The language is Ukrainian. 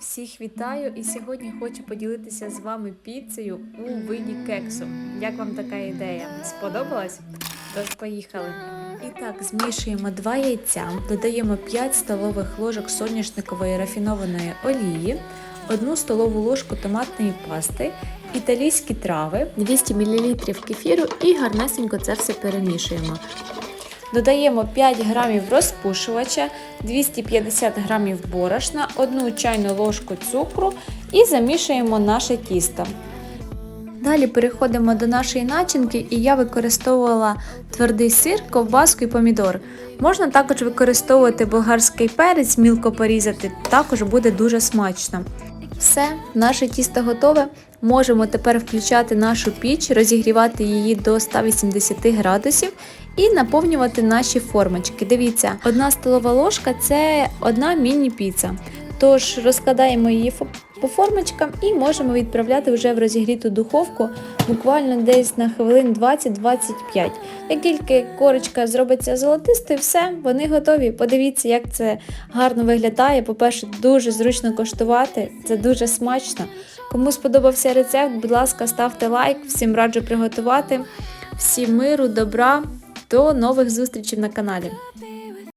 Всіх вітаю і сьогодні хочу поділитися з вами піцею у виді кексу. Як вам така ідея? Сподобалась? Тож поїхали. І так, змішуємо 2 яйця, додаємо 5 столових ложок соняшникової рафінованої олії, 1 столову ложку томатної пасти, італійські трави, 200 мл кефіру і гарнесенько це все перемішуємо. Додаємо 5 грамів розпушувача, 250 грамів борошна, 1 чайну ложку цукру і замішуємо наше тісто. Далі переходимо до нашої начинки, і я використовувала твердий сир, ковбаску і помідор. Можна також використовувати болгарський перець, мілко порізати, також буде дуже смачно. Все, наше тісто готове. Можемо тепер включати нашу піч, розігрівати її до 180 градусів і наповнювати наші формочки. Дивіться, одна столова ложка це одна міні-піца. Тож розкладаємо її по формочкам і можемо відправляти вже в розігріту духовку буквально десь на хвилин 20-25. Як тільки корочка зробиться золотистою, все, вони готові. Подивіться, як це гарно виглядає. По-перше, дуже зручно коштувати, це дуже смачно. Кому сподобався рецепт, будь ласка, ставте лайк, всім раджу приготувати. Всім миру, добра, до нових зустрічей на каналі.